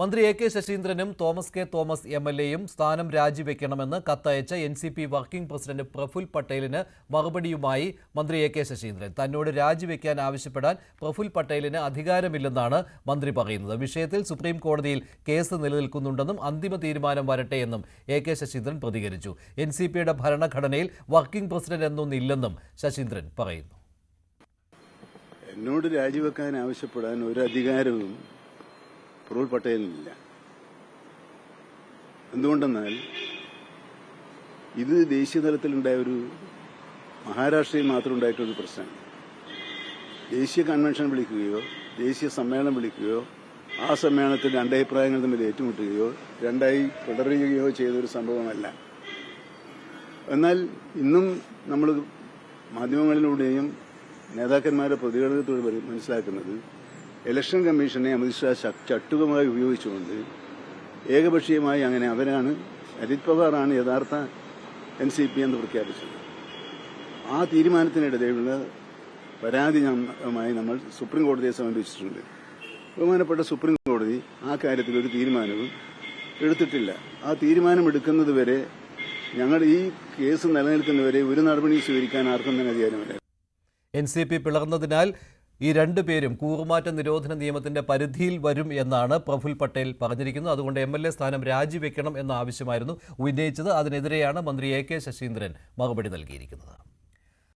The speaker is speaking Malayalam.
മന്ത്രി A K ശശീന്ദ്രനും Thomas K Thomas M L എയും സ്ഥാനം രാജിവെക്കണമെന്ന് കത്തയച്ച N C P working president Praful പട്ടേലിന് മറുപടിയുമായി മന്ത്രി എ കെ ശശീന്ദ്രൻ. തന്നോട് രാജിവെക്കാൻ ആവശ്യപ്പെടാൻ പ്രഫുൽ പട്ടേലിന് അധികാരമില്ലെന്നാണ് മന്ത്രി പറയുന്നത്. വിഷയത്തിൽ സുപ്രീം കോടതിയിൽ കേസ് നിലനിൽക്കുന്നുണ്ടെന്നും അന്തിമ തീരുമാനം വരട്ടെ എന്നും എ കെ ശശീന്ദ്രൻ പ്രതികരിച്ചു. എൻ സി പിയുടെ ഭരണഘടനയിൽ വർക്കിംഗ് പ്രസിഡന്റ് എന്നൊന്നില്ലെന്നും ശശീന്ദ്രൻ പറയുന്നു. എന്നോട് രാജിവെക്കാൻ ആവശ്യപ്പെടാൻ ഒരു അധികാരവും പ്രഫുൽ പട്ടേലിനില്ല എന്തുകൊണ്ടെന്നാൽ ഇത് ദേശീയ തലത്തിലുണ്ടായ ഒരു മഹാരാഷ്ട്രയിൽ മാത്രം ഉണ്ടായിട്ടൊരു പ്രശ്നമാണ് ദേശീയ കൺവെൻഷൻ വിളിക്കുകയോ ദേശീയ സമ്മേളനം വിളിക്കുകയോ ആ സമ്മേളനത്തിൽ രണ്ടഭിപ്രായങ്ങൾ തമ്മിൽ ഏറ്റുമുട്ടുകയോ രണ്ടായി പിടറുകയോ ചെയ്തൊരു സംഭവമല്ല. എന്നാൽ ഇന്നും നമ്മൾ മാധ്യമങ്ങളിലൂടെയും നേതാക്കന്മാരുടെ പ്രതികരണത്തിലൂടെ മനസ്സിലാക്കുന്നത് ഇലക്ഷൻ കമ്മീഷനെ അമിത്ഷാ ചട്ടുകമായി ഉപയോഗിച്ചുകൊണ്ട് ഏകപക്ഷീയമായി അങ്ങനെ അവരാണ് അജിത് പവാറാണ് യഥാർത്ഥ എൻ സി പി എന്ന് പ്രഖ്യാപിച്ചത്. ആ തീരുമാനത്തിനെതിരെയുള്ള പരാതി ഞമായി നമ്മൾ സുപ്രീം കോടതിയെ സമീപിച്ചിട്ടുണ്ട്. ബഹുമാനപ്പെട്ട സുപ്രീം കോടതി ആ കാര്യത്തിൽ ഒരു തീരുമാനവും എടുത്തിട്ടില്ല. ആ തീരുമാനം എടുക്കുന്നത് വരെ ഞങ്ങൾ ഈ കേസ് നിലനിൽക്കുന്നവരെ ഒരു നടപടി സ്വീകരിക്കാൻ ആർക്കും തന്നെ അധികാരമില്ല. എൻ സി പി പിളർന്നതിനാൽ ഈ രണ്ടു പേരും കൂറുമാറ്റ നിരോധന നിയമത്തിന്റെ പരിധിയിൽ വരും എന്നാണ് പ്രഫുൽ പട്ടേൽ പറഞ്ഞിരിക്കുന്നത്. അതുകൊണ്ട് എം എൽ എ സ്ഥാനം രാജിവെക്കണം എന്ന ആവശ്യമായിരുന്നു ഉന്നയിച്ചത്. അതിനെതിരെയാണ് മന്ത്രി എ കെ ശശീന്ദ്രൻ മറുപടി നൽകിയിരിക്കുന്നത്.